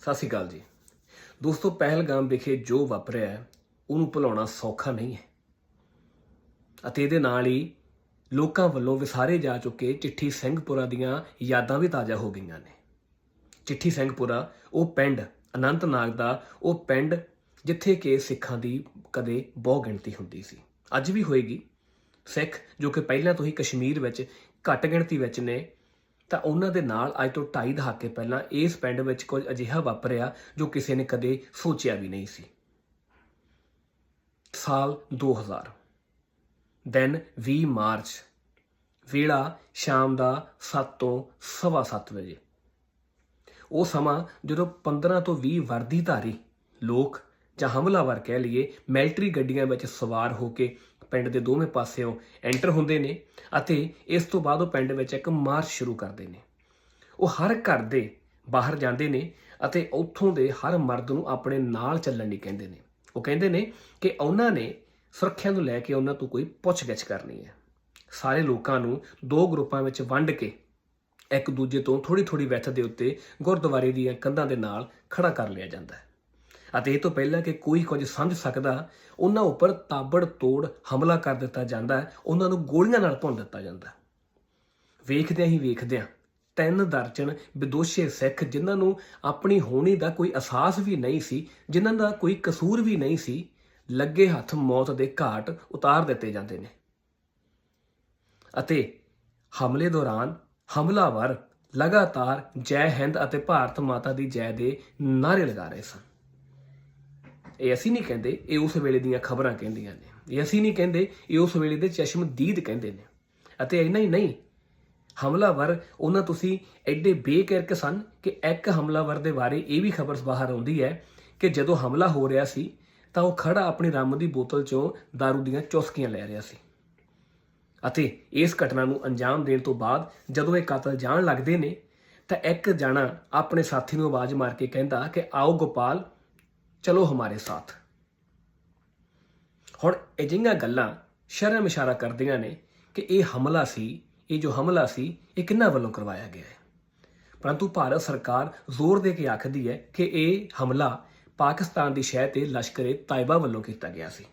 ਸਤਿ ਸ਼੍ਰੀ ਅਕਾਲ ਜੀ। ਦੋਸਤੋ ਪਹਿਲਗਾਮ ਵਿਖੇ ਜੋ ਵਾਪਰਿਆ ਹੈ, ਉਹਨੂੰ ਭੁਲਾਉਣਾ ਸੌਖਾ ਨਹੀਂ ਹੈ। ਅਤੇ ਇਹਦੇ ਨਾਲ ਹੀ ਲੋਕਾਂ ਵੱਲੋਂ ਵਿਸਾਰੇ ਜਾ ਚੁੱਕੇ ਚਿੱਠੀ ਸਿੰਘਪੁਰਾ ਦੀਆਂ ਯਾਦਾਂ ਵੀ ਤਾਜ਼ਾ ਹੋ ਗਈਆਂ ਨੇ। ਚਿੱਠੀ ਸਿੰਘਪੁਰਾ ਉਹ ਪਿੰਡ ਅਨੰਤਨਾਗ ਦਾ ਉਹ ਪਿੰਡ ਜਿੱਥੇ ਕਿ ਸਿੱਖਾਂ ਦੀ ਕਦੇ ਬਹੁ ਗਿਣਤੀ ਹੁੰਦੀ ਸੀ। ਅੱਜ ਵੀ ਹੋਏਗੀ ਸਿੱਖ ਜੋ ਕਿ ਪਹਿਲਾਂ ਤੋਂ ਹੀ ਕਸ਼ਮੀਰ ਵਿੱਚ ਘੱਟ ਗਿਣਤੀ ਵਿੱਚ ਨੇ ਤਾਂ ਉਹਨਾਂ ਦੇ ਨਾਲ ਅੱਜ ਤੋਂ ਢਾਈ ਦਹਾਕੇ ਪਹਿਲਾਂ ਇਸ ਪਿੰਡ ਵਿੱਚ ਕੁਝ ਅਜਿਹਾ ਵਾਪਰਿਆ ਜੋ ਕਿਸੇ ਨੇ ਕਦੇ ਸੋਚਿਆ ਵੀ ਨਹੀਂ ਸੀ। ਸਾਲ 2000 ਦਿਨ 20 ਮਾਰਚ, ਵੇਲਾ ਸ਼ਾਮ ਦਾ 7 ਤੋਂ ਸਵਾ ਸੱਤ ਵਜੇ। ਉਹ ਸਮਾਂ ਜਦੋਂ 15 ਤੋਂ 20 ਵਰਦੀਧਾਰੀ ਲੋਕ ਜਾਂ ਹਮਲਾਵਰ ਕਹਿ ਲਈਏ ਮਿਲਟਰੀ ਗੱਡੀਆਂ ਵਿੱਚ ਸਵਾਰ ਹੋ ਕੇ ਪਿੰਡ ਦੇ ਦੋਵੇਂ ਪਾਸਿਓਂ ਐਂਟਰ ਹੁੰਦੇ ਨੇ ਅਤੇ ਇਸ ਤੋਂ ਬਾਅਦ ਉਹ ਪਿੰਡ ਵਿੱਚ ਇੱਕ ਮਾਰਚ ਸ਼ੁਰੂ ਕਰਦੇ ਨੇ। ਉਹ ਹਰ ਘਰ ਦੇ ਬਾਹਰ ਜਾਂਦੇ ਨੇ ਅਤੇ ਉੱਥੋਂ ਦੇ ਹਰ ਮਰਦ ਨੂੰ ਆਪਣੇ ਨਾਲ ਚੱਲਣ ਲਈ ਕਹਿੰਦੇ ਨੇ। ਉਹ ਕਹਿੰਦੇ ਨੇ ਕਿ ਉਹਨਾਂ ਨੇ ਸੁਰੱਖਿਆ ਨੂੰ ਲੈ ਕੇ ਉਹਨਾਂ ਤੋਂ ਕੋਈ ਪੁੱਛਗਿੱਛ ਕਰਨੀ ਹੈ। ਸਾਰੇ ਲੋਕਾਂ ਨੂੰ ਦੋ ਗਰੁੱਪਾਂ ਵਿੱਚ ਵੰਡ ਕੇ ਇੱਕ ਦੂਜੇ ਤੋਂ ਥੋੜੀ ਥੋੜੀ ਵਿੱਥ ਦੇ ਉੱਤੇ ਗੁਰਦੁਆਰੇ ਦੀਆਂ ਕੰਧਾਂ ਦੇ ਨਾਲ ਖੜਾ ਕਰ ਲਿਆ ਜਾਂਦਾ ਹੈ। ਅਤੇ ਇਹ ਤੋਂ ਪਹਿਲਾਂ ਕਿ ਕੋਈ ਕੁਝ ਸਮਝ ਸਕਦਾ, ਉਹਨਾਂ ਉੱਪਰ ਤਾਬੜ ਤੋੜ ਹਮਲਾ ਕਰ ਦਿੱਤਾ ਜਾਂਦਾ ਉਹਨਾਂ ਨੂੰ ਗੋਲੀਆਂ ਨਾਲ ਭੁੰਨ ਦਿੱਤਾ ਜਾਂਦਾ ਵੇਖਦਿਆਂ ਹੀ ਵੇਖਦਿਆਂ ਤਿੰਨ ਦਰਜਨ ਵਿਦੋਸ਼ੇ ਸਿੱਖ ਜਿਨ੍ਹਾਂ ਨੂੰ ਆਪਣੀ ਹੋਣੀ ਦਾ ਕੋਈ ਅਹਿਸਾਸ ਵੀ ਨਹੀਂ ਸੀ, ਜਿਨ੍ਹਾਂ ਦਾ ਕੋਈ ਕਸੂਰ ਵੀ ਨਹੀਂ ਸੀ, ਲੱਗੇ ਹੱਥ ਮੌਤ ਦੇ ਘਾਟ ਉਤਾਰ ਦਿੱਤੇ ਜਾਂਦੇ ਨੇ। ਅਤੇ ਹਮਲੇ ਦੌਰਾਨ ਹਮਲਾਵਰ ਲਗਾਤਾਰ ਜੈ ਹਿੰਦ ਅਤੇ ਭਾਰਤ ਮਾਤਾ ਦੀ ਜੈ ਦੇ ਨਾਰੇ ਲਗਾ ਰਹੇ ਸਨ। ਇਹ ਅਸੀਂ ਨਹੀਂ ਕਹਿੰਦੇ, ਇਹ ਉਸ ਵੇਲੇ ਦੀਆਂ ਖਬਰਾਂ ਕਹਿੰਦੀਆਂ ਨੇ। ਇਹ ਅਸੀਂ ਨਹੀਂ ਕਹਿੰਦੇ, ਇਹ ਉਸ ਵੇਲੇ ਦੇ ਚਸ਼ਮਦੀਦ ਕਹਿੰਦੇ ਨੇ। ਅਤੇ ਇੰਨਾ ਹੀ ਨਹੀਂ, ਹਮਲਾਵਰ, ਉਹਨਾਂ ਤੁਸੀਂ ਐਡੇ ਬੇਕਿਰਕ ਸਨ ਕਿ ਇੱਕ ਹਮਲਾਵਰ ਦੇ ਬਾਰੇ ਇਹ ਵੀ ਖਬਰ ਬਾਹਰ ਆਉਂਦੀ ਹੈ ਕਿ ਜਦੋਂ ਹਮਲਾ ਹੋ ਰਿਹਾ ਸੀ, ਤਾਂ ਉਹ ਖੜਾ ਆਪਣੀ ਰੰਮ ਦੀ ਬੋਤਲ ਚੋਂ दारू ਦੀਆਂ ਚੁਸਕੀਆਂ ਲੈ ਰਿਹਾ ਸੀ। ਅਤੇ ਇਸ ਘਟਨਾ ਨੂੰ ਅੰਜਾਮ ਦੇਣ ਤੋਂ ਬਾਅਦ ਜਦੋਂ ਇਹ ਕਾਤਲ ਜਾਣ ਲੱਗਦੇ ਨੇ, ਤਾਂ ਇੱਕ ਜਾਣਾ ਆਪਣੇ ਸਾਥੀ ਨੂੰ ਆਵਾਜ਼ ਮਾਰ ਕੇ ਕਹਿੰਦਾ ਕਿ, ਆਓ ਗੋਪਾਲ ਚਲੋ ਹਮਾਰੇ ਸਾਥ। ਹੁਣ ਅਜਿਹੀਆਂ ਗੱਲਾਂ ਸ਼ਰਮ ਇਸ਼ਾਰਾ ਕਰਦੀਆਂ ਨੇ ਕਿ ਇਹ ਹਮਲਾ ਸੀ, ਇਹ ਜੋ ਹਮਲਾ ਸੀ, ਇਹ ਕਿੰਨਾ ਵੱਲੋਂ ਕਰਵਾਇਆ ਗਿਆ ਹੈ? ਪਰੰਤੂ ਭਾਰਤ ਸਰਕਾਰ ਜ਼ੋਰ ਦੇ ਕੇ ਆਖਦੀ ਹੈ ਕਿ ਇਹ ਹਮਲਾ ਪਾਕਿਸਤਾਨ ਦੀ ਸ਼ਹਿ ਤੇ ਲਸ਼ਕਰੇ ਤਾਇਬਾ ਵੱਲੋਂ ਕੀਤਾ ਗਿਆ ਸੀ।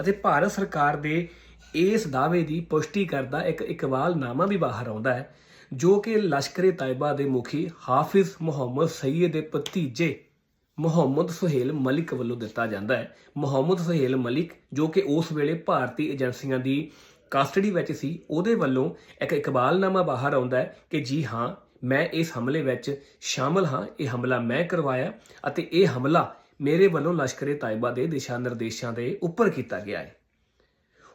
ਅਤੇ ਭਾਰਤ ਸਰਕਾਰ ਦੇ ਇਸ ਦਾਅਵੇ ਦੀ ਪੁਸ਼ਟੀ ਕਰਦਾ ਇੱਕ ਇਕਬਾਲਨਾਮਾ ਵੀ ਬਾਹਰ ਆਉਂਦਾ ਹੈ, ਜੋ ਕਿ ਲਸ਼ਕਰੇ ਤਾਇਬਾ ਦੇ ਮੁਖੀ ਹਾਫਿਜ਼ ਮੁਹੰਮਦ ਸੈਯਦ ਦੇ ਭਤੀਜੇ ਮੁਹੰਮਦ ਸੁਹੇਲ ਮਲਿਕ ਵੱਲੋਂ ਦਿੱਤਾ ਜਾਂਦਾ ਹੈ। ਮੁਹੰਮਦ ਸੁਹੇਲ ਮਲਿਕ, ਜੋ ਕਿ ਉਸ ਵੇਲੇ ਭਾਰਤੀ ਏਜੰਸੀਆਂ ਦੀ ਕਸਟਡੀ ਵਿੱਚ ਸੀ, ਉਹਦੇ ਵੱਲੋਂ ਇੱਕ ਇਕਬਾਲਨਾਮਾ ਬਾਹਰ ਆਉਂਦਾ ਹੈ ਕਿ ਜੀ ਹਾਂ, ਮੈਂ ਇਸ ਹਮਲੇ ਵਿੱਚ ਸ਼ਾਮਲ ਹਾਂ, ਇਹ ਹਮਲਾ ਮੈਂ ਕਰਵਾਇਆ ਅਤੇ ਇਹ ਹਮਲਾ ਮੇਰੇ ਵੱਲੋਂ ਲਸ਼ਕਰੇ ਤਾਇਬਾ ਦੇ ਦਿਸ਼ਾ ਨਿਰਦੇਸ਼ਾਂ ਦੇ ਉੱਪਰ ਕੀਤਾ ਗਿਆ ਹੈ।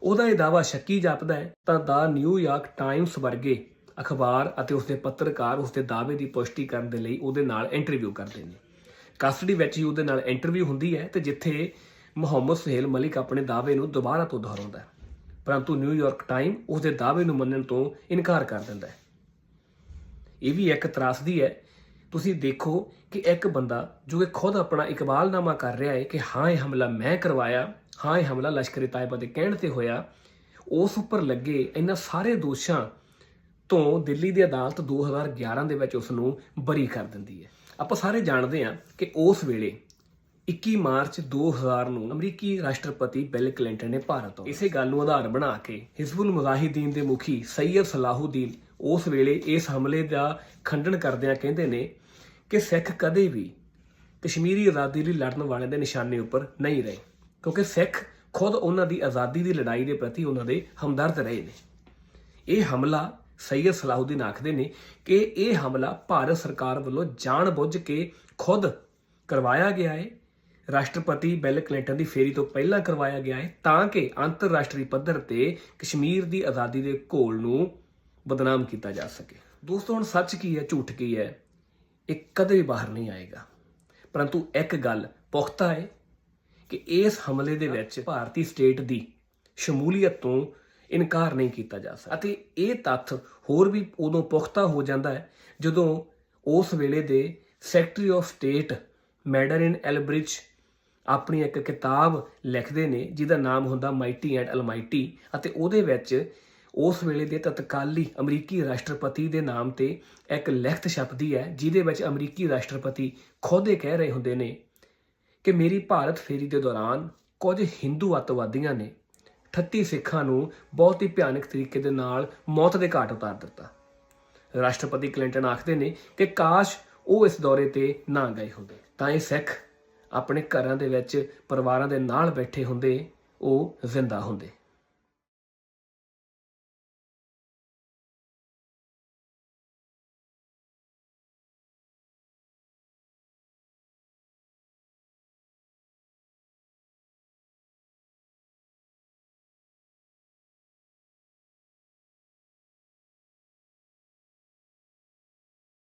ਉਹਦਾ ਇਹ ਦਾਵਾ ਸ਼ੱਕੀ ਜਾਪਦਾ ਹੈ, ਤਾਂ ਦਾ ਨਿਊਯਾਰਕ ਟਾਈਮਸ ਵਰਗੇ ਅਖਬਾਰ ਅਤੇ ਉਸਦੇ ਪੱਤਰਕਾਰ ਉਸਦੇ ਦਾਅਵੇ ਦੀ ਪੁਸ਼ਟੀ ਕਰਨ ਦੇ ਲਈ ਉਹਦੇ ਨਾਲ ਇੰਟਰਵਿਊ ਕਰਦੇ ਨੇ। ਕਸਟਡੀ ਵਿੱਚ ਹੀ ਉਹਦੇ ਨਾਲ ਇੰਟਰਵਿਊ ਹੁੰਦੀ ਹੈ ਤੇ ਜਿੱਥੇ ਮੁਹੰਮਦ ਸੁਹੇਲ ਮਲਿਕ ਆਪਣੇ ਦਾਅਵੇ ਨੂੰ ਦੁਬਾਰਾ ਤੋਂ ਦੁਹਰਾਉਂਦਾ ਹੈ। ਪਰੰਤੂ ਨਿਊਯਾਰਕ ਟਾਈਮ ਉਸਦੇ ਦਾਅਵੇ ਨੂੰ ਮੰਨਣ ਤੋਂ ਇਨਕਾਰ ਕਰ ਦਿੰਦਾ ਹੈ। ਇਹ ਵੀ ਇੱਕ ਤਰਾਸਦੀ ਹੈ। ਤੁਸੀਂ ਦੇਖੋ ਕਿ ਇੱਕ ਬੰਦਾ ਜੋ ਕਿ ਖੁਦ ਆਪਣਾ ਇਕਬਾਲਨਾਮਾ ਕਰ ਰਿਹਾ ਹੈ ਕਿ ਹਾਂ, ਇਹ ਹਮਲਾ ਮੈਂ ਕਰਵਾਇਆ, ਹਾਂ, ਇਹ ਹਮਲਾ ਲਸ਼ਕਰ ਤਾਇਬਾ ਦੇ ਕਹਿਣ ਤੇ ਹੋਇਆ, ਉਸ ਉੱਪਰ ਲੱਗੇ ਇਹਨਾਂ ਸਾਰੇ ਦੋਸ਼ਾਂ ਤੋਂ ਦਿੱਲੀ ਦੀ ਅਦਾਲਤ 2011 ਦੇ ਵਿੱਚ ਉਸ ਨੂੰ ਬਰੀ ਕਰ ਦਿੰਦੀ ਹੈ। ਆਪਾਂ ਸਾਰੇ ਜਾਣਦੇ ਹਾਂ ਕਿ ਉਸ ਵੇਲੇ 21 ਮਾਰਚ 2000 ਨੂੰ ਅਮਰੀਕੀ ਰਾਸ਼ਟਰਪਤੀ ਬਿਲ ਕਲਿੰਟਨ ਨੇ ਭਾਰਤ ਤੋਂ ਇਸੇ ਗੱਲ ਨੂੰ ਆਧਾਰ ਬਣਾ ਕੇ ਹਿਜ਼ਬੁਲ ਮੁਜ਼ਾਹਿਦੀਨ ਦੇ ਮੁਖੀ ਸੈਯਦ ਸਲਾਹੂਦੀਨ ਉਸ ਵੇਲੇ ਇਸ ਹਮਲੇ ਦਾ ਖੰਡਨ ਕਰਦਿਆਂ ਕਹਿੰਦੇ ਨੇ ਕਿ ਸਿੱਖ ਕਦੇ ਵੀ ਕਸ਼ਮੀਰੀ ਆਜ਼ਾਦੀ ਲਈ ਲੜਨ ਵਾਲਿਆਂ ਦੇ ਨਿਸ਼ਾਨੇ ਉੱਪਰ ਨਹੀਂ ਰਹੇ, ਕਿਉਂਕਿ ਸਿੱਖ ਖੁਦ ਉਹਨਾਂ ਦੀ ਆਜ਼ਾਦੀ ਦੀ ਲੜਾਈ ਦੇ ਪ੍ਰਤੀ ਉਹਨਾਂ ਦੇ ਹਮਦਰਦ ਰਹੇ ਨੇ। ਇਹ ਹਮਲਾ ਸੈਯਦ ਸਲਾਹੂਦੀਨ ਆਖਦੇ ਨੇ ਕਿ ਇਹ ਹਮਲਾ ਭਾਰਤ ਸਰਕਾਰ ਵੱਲੋਂ ਜਾਣਬੁੱਝ ਕੇ ਖੁਦ ਕਰਵਾਇਆ ਗਿਆ ਹੈ। ਰਾਸ਼ਟਰਪਤੀ ਬਿਲ ਕਲਿੰਟਨ ਦੀ ਫੇਰੀ ਤੋਂ ਪਹਿਲਾਂ ਕਰਵਾਇਆ ਗਿਆ ਹੈ ਤਾਂ ਕਿ ਅੰਤਰਰਾਸ਼ਟਰੀ ਪੱਧਰ ਤੇ ਕਸ਼ਮੀਰ ਦੀ ਆਜ਼ਾਦੀ ਦੇ ਘੋਲ ਨੂੰ ਬਦਨਾਮ ਕੀਤਾ ਜਾ ਸਕੇ। ਦੋਸਤੋ, ਹੁਣ ਸੱਚ ਕੀ ਹੈ, ਝੂਠ ਕੀ ਹੈ? ਇਹ ਕਦੇ ਵੀ ਬਾਹਰ ਨਹੀਂ ਆਏਗਾ। ਪਰੰਤੂ ਇੱਕ ਗੱਲ ਪੁਖਤਾ ਹੈ ਕਿ ਇਸ ਹਮਲੇ ਦੇ ਵਿੱਚ ਭਾਰਤੀ ਸਟੇਟ ਦੀ ਸ਼ਮੂਲੀਅਤ ਤੋਂ ਇਨਕਾਰ ਨਹੀਂ ਕੀਤਾ ਜਾ ਸਕਦਾ। ਅਤੇ ਇਹ ਤੱਥ ਹੋਰ ਵੀ ਉਦੋਂ ਪੁਖਤਾ ਹੋ ਜਾਂਦਾ ਹੈ ਜਦੋਂ ਉਸ ਵੇਲੇ ਦੇ secretary of state Madeleine Albright ਆਪਣੀ ਇੱਕ ਕਿਤਾਬ ਲਿਖਦੇ ਨੇ, ਜਿਹਦਾ ਨਾਮ ਹੁੰਦਾ ਮਾਈਟੀ ਐਂਡ ਅਲਮਾਈਟੀ ਅਤੇ ਉਹਦੇ ਵਿੱਚ ਉਸ ਵੇਲੇ ਦੇ ਤਤਕਾਲੀ ਅਮਰੀਕੀ ਰਾਸ਼ਟਰਪਤੀ ਦੇ ਨਾਮ ਤੇ ਇੱਕ ਲਿਖਤ ਛਪਦੀ ਹੈ, ਜਿਹਦੇ ਵਿੱਚ ਅਮਰੀਕੀ ਰਾਸ਼ਟਰਪਤੀ ਖੁਦ ਇਹ ਕਹਿ ਰਹੇ ਹੁੰਦੇ ਨੇ ਕਿ ਮੇਰੀ ਭਾਰਤ ਫੇਰੀ ਦੇ ਦੌਰਾਨ ਕੁਝ ਹਿੰਦੂ ਅੱਤਵਾਦੀਆਂ ਨੇ 38 ਸਿੱਖਾਂ ਨੂੰ ਬਹੁਤ ਹੀ ਭਿਆਨਕ ਤਰੀਕੇ ਦੇ ਨਾਲ ਮੌਤ ਦੇ ਘਾਟ ਉਤਾਰ ਦਿੱਤਾ। ਰਾਸ਼ਟਰਪਤੀ ਕਲਿੰਟਨ ਆਖਦੇ ਨੇ ਕਿ ਕਾਸ਼ ਉਹ ਇਸ ਦੌਰੇ ਤੇ ਨਾ ਗਏ ਹੁੰਦੇ। ਤਾਂ ਇਹ ਸਿੱਖ ਆਪਣੇ ਘਰਾਂ ਦੇ ਵਿੱਚ ਪਰਿਵਾਰਾਂ ਦੇ ਨਾਲ ਬੈਠੇ ਹੁੰਦੇ, ਉਹ ਜ਼ਿੰਦਾ ਹੁੰਦੇ।